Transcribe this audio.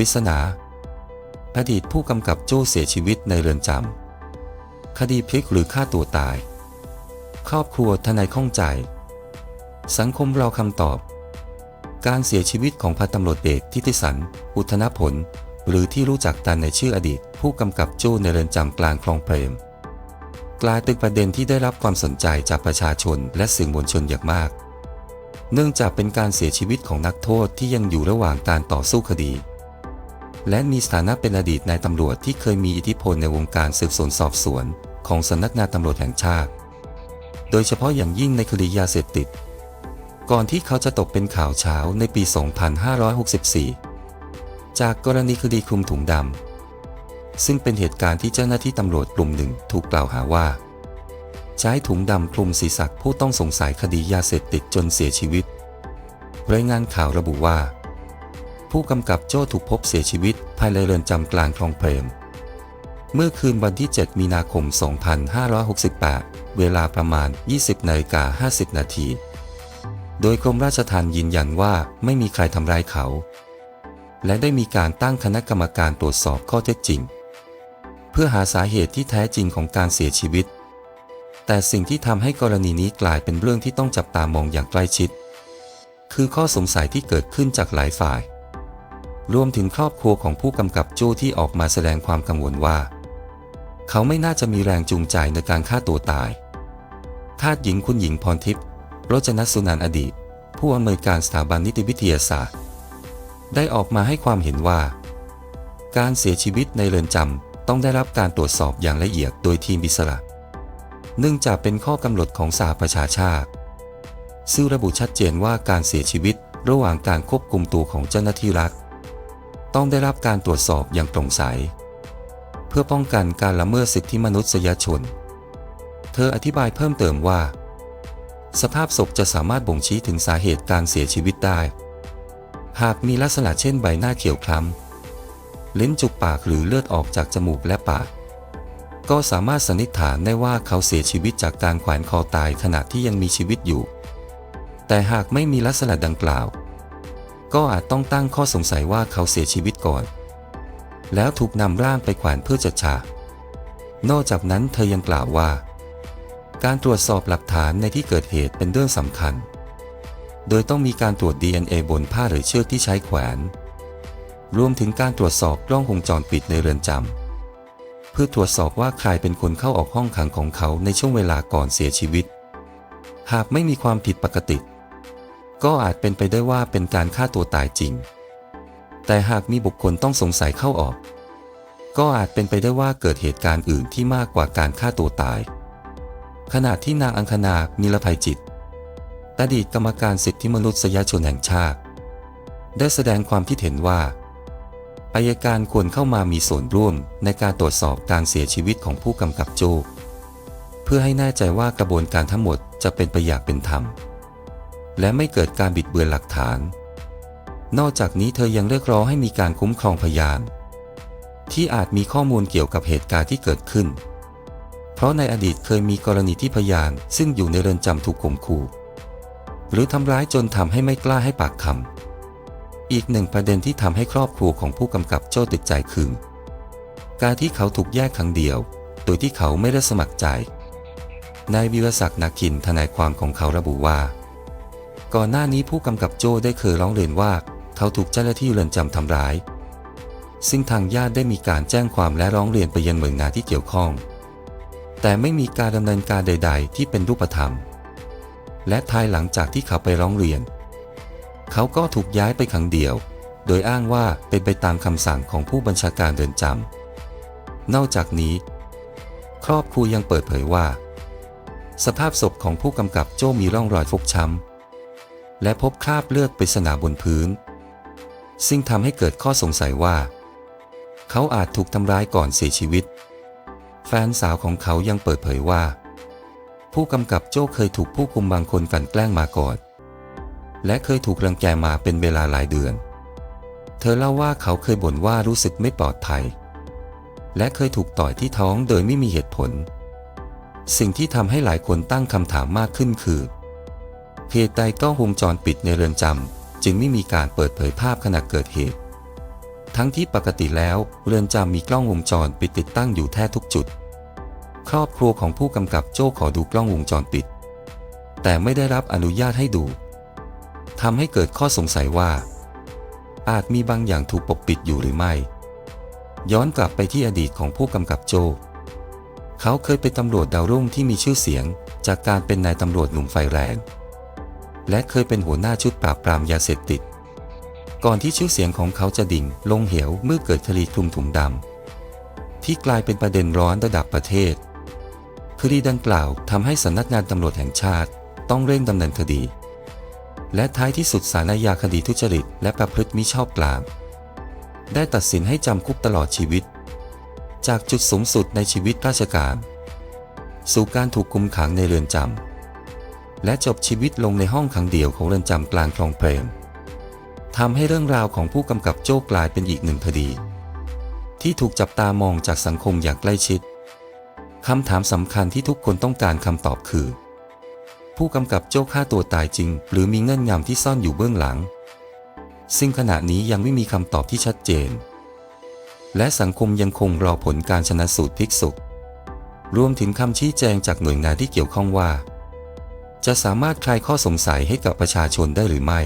ริศนา อดีตผู้กำกับโจ้เสียชีวิตในเรือนจำ คดีพลิกหรือฆ่าตัวตาย ครอบครัวทนายข้องใจ สังคมรอคำตอบ การเสียชีวิตของพันตำรวจเอกทิติสัน อุทนผล หรือที่รู้จักกันในชื่ออดีต ผู้กำกับโจ้ในเรือนจำกลางคลองเปรม กลายเป็นประเด็นที่ได้รับความสนใจจากประชาชนและสื่อมวลชนอย่างมากเนื่องจากเป็นการเสียชีวิตของนักโทษที่ยังอยู่ระหว่างการต่อสู้คดี และมีสถานะเป็นอดีตนายตำรวจที่เคยมีอิทธิพลในวงการสืบสวนสอบสวน ของสำนักงานตำรวจแห่งชาติ โดยเฉพาะอย่างยิ่งในคดียาเสพติด ก่อนที่เขาจะตกเป็นข่าวเช้าในปี 2564 จากกรณีคดีคลุมถุงดำ ซึ่งเป็นเหตุการณ์ที่เจ้าหน้าที่ตำรวจกลุ่มหนึ่งถูกกล่าวหาว่า ใช้ถุงดำคลุมศีรษะผู้ต้องสงสัยคดียาเสพติดจนเสียชีวิต รายงานข่าวระบุว่า ผู้กำกับโจ้ถูกพบเสียชีวิตภายในเรือนจำกลางคลองเพลม เมื่อคืนวันที่ 7 มีนาคม 2568 เวลาประมาณ 20นาฬิกา50 นาที โดยกรมราชทัณฑ์ยืนยันว่าไม่มีใครทำร้ายเขา และได้มีการตั้งคณะกรรมการตรวจสอบข้อเท็จจริง เพื่อหาสาเหตุที่แท้จริงของการเสียชีวิต แต่สิ่งที่ทำให้กรณีนี้กลายเป็นเรื่องที่ต้องจับตามองอย่างใกล้ชิด คือข้อสงสัยที่เกิดขึ้นจากหลายฝ่าย รวมถึงครอบครัวของผู้กำกับโจ้ที่ออกมาแสดงความกังวลว่า เขาไม่น่าจะมีแรงจูงใจในการฆ่าตัวตายทาสหญิงคุณหญิงพรทิพย์โรจนสุนันท์อดีต ผู้อำนวยการสถาบันนิติวิทยาศาสตร์ ได้ออกมาให้ความเห็นว่า การเสียชีวิตในเรือนจำต้องได้รับการตรวจสอบอย่างละเอียดโดยทีมอิสระเนื่องจากเป็นข้อกำหนดของสหประชาชาติ ซึ่งระบุชัดเจนว่าการเสียชีวิตระหว่างการควบคุมตัวของเจ้าหน้าที่รัฐ ต้องได้รับการตรวจสอบอย่างโปร่งใส เพื่อป้องกันการละเมิดสิทธิมนุษยชน เธออธิบายเพิ่มเติมว่า สภาพศพจะสามารถบ่งชี้ถึงสาเหตุการเสียชีวิตได้ หากมีลักษณะเช่นใบหน้าเขียวคล้ำลิ้นจุกปากหรือเลือดออกจากจมูกและปาก ก็สามารถสันนิษฐานได้ว่าเขาเสียชีวิตจากการแขวนคอตายขณะที่ยังมีชีวิตอยู่ แต่หากไม่มีลักษณะดังกล่าว ก็อาจต้องตั้งข้อสงสัยว่าเขาเสียชีวิตก่อน แล้วถูกนำร่างไปแขวนเพื่อจัดฉากนอกจากนั้นเธอยังกล่าวว่า การตรวจสอบหลักฐานในที่เกิดเหตุเป็นเรื่องสำคัญ โดยต้องมีการตรวจ DNA บนผ้าหรือเชือกที่ใช้แขวน รวมถึงการตรวจสอบกล้องวงจรปิดในเรือนจำเพื่อตรวจสอบว่าใครเป็นคนเข้าออกห้องขังของเขาในช่วงเวลาก่อนเสียชีวิต หากไม่มีความผิดปกติ ก็อาจเป็นไปได้ว่าเป็นการฆ่าตัวตายจริง แต่หากมีบุคคลต้องสงสัยเข้าออก ก็อาจเป็นไปได้ว่าเกิดเหตุการณ์อื่นที่มากกว่าการฆ่าตัวตาย ขณะที่นางอังคณามีรภัยจิต อดีตกรรมการสิทธิมนุษยชนแห่งชาติ ได้แสดงความคิดเห็นว่าอายการควรเข้ามามีส่วนร่วมในการตรวจสอบการเสียชีวิตของผู้กำกับโจ้เพื่อให้แน่ใจว่ากระบวนการทั้งหมดจะเป็นไปอย่างเป็นธรรม และไม่เกิดการบิดเบือนหลักฐาน นอกจากนี้เธอยังเรียกร้องให้มีการคุ้มครองพยาน ที่อาจมีข้อมูลเกี่ยวกับเหตุการณ์ที่เกิดขึ้น เพราะในอดีตเคยมีกรณีที่พยานซึ่งอยู่ในเรือนจำถูกข่มขู่หรือทำร้ายจนทำให้ไม่กล้าให้ปากคำ อีกหนึ่งประเด็นที่ทำให้ครอบครัวของผู้กำกับโจ้ติดใจคือ การที่เขาถูกแยกครั้งเดียว โดยที่เขาไม่ได้สมัครใจ นายวิรศักดิ์นาคินทนายความของเขาระบุว่า ก่อนหน้านี้ผู้กำกับโจ้ได้เคยร้องเรียนว่า เขาถูกเจ้าหน้าที่เรือนจำทำร้าย ซึ่งทางญาติได้มีการแจ้งความและร้องเรียนไปยังหน่วยงานที่เกี่ยวข้อง แต่ไม่มีการดำเนินการใด ๆ ที่เป็นรูปธรรม และภายหลังจากที่เขาไปร้องเรียน เขาก็ถูกย้ายไปขังเดี่ยว โดยอ้างว่าเป็นไปตามคำสั่งของผู้บัญชาการเรือนจำนอกจากนี้ ครอบครัวยังเปิดเผยว่า สภาพศพของผู้กำกับโจ้มีร่องรอยฟกช้ำ และพบคราบเลือดปริศนาบนพื้น ซึ่งทำให้เกิดข้อสงสัยว่า เขาอาจถูกทำร้ายก่อนเสียชีวิต แฟนสาวของเขายังเปิดเผยว่า ผู้กำกับโจ้เคยถูกผู้คุมบางคนกลันแกล้งมาก่อน และเคยถูกรังแกมาเป็นเวลาหลายเดือน เธอเล่าว่าเขาเคยบ่นว่ารู้สึกไม่ปลอดภัย และเคยถูกต่อยที่ท้องโดยไม่มีเหตุผล สิ่งที่ทำให้หลายคนตั้งคำถามมากขึ้นคือ เหตุใดกล้องวงจรปิดในเรือนจำจึงไม่มีการเปิดเผยภาพขณะเกิดเหตุ ทั้งที่ปกติแล้วเรือนจำมีกล้องวงจรปิดติดตั้งอยู่แทบทุกจุด ครอบครัวของผู้กำกับโจ้ขอดูกล้องวงจรปิด แต่ไม่ได้รับอนุญาตให้ดูทำให้เกิดข้อสงสัยว่า อาจมีบางอย่างถูกปกปิดอยู่หรือไม่ ย้อนกลับไปที่อดีตของผู้กำกับโจ เขาเคยเป็นตำรวจดาวรุ่งที่มีชื่อเสียง จากการเป็นนายตำรวจหนุ่มไฟแรง และเคยเป็นหัวหน้าชุดปราบปรามยาเสพติด ก่อนที่ชื่อเสียงของเขาจะดิ่งลงเหวเมื่อเกิดคดีคลุมถุงดำที่กลายเป็นประเด็นร้อนระดับประเทศคดีดังกล่าวทำให้สำนักงานตำรวจแห่งชาติต้องเร่งดำเนินคดี และท้ายที่สุดศาลอาญาคดีทุจริต และประพฤติมิชอบกลาง ได้ตัดสินให้จำคุกตลอดชีวิต จากจุดสูงสุดในชีวิตราชการ สู่การถูกคุมขังในเรือนจำ และจบชีวิตลงในห้องขังเดี่ยวของเรือนจำกลางคลองเพลมทำให้เรื่องราวของผู้กำกับโจ้กลายเป็นอีกหนึ่งคดี ที่ถูกจับตามองจากสังคมอย่างใกล้ชิดคำถามสำคัญที่ทุกคนต้องการคำตอบคือ ผู้กำกับโจ้ฆ่าตัวตายจริง หรือมีเงื่อนงำที่ซ่อนอยู่เบื้องหลัง ซึ่งขณะนี้ยังไม่มีคำตอบที่ชัดเจน และสังคมยังคงรอผลการชนะสูตรพิกศพรวมถึงคำชี้แจงจากหน่วยงานที่เกี่ยวข้องว่า จะสามารถคลายข้อสงสัยให้กับประชาชนได้หรือไม่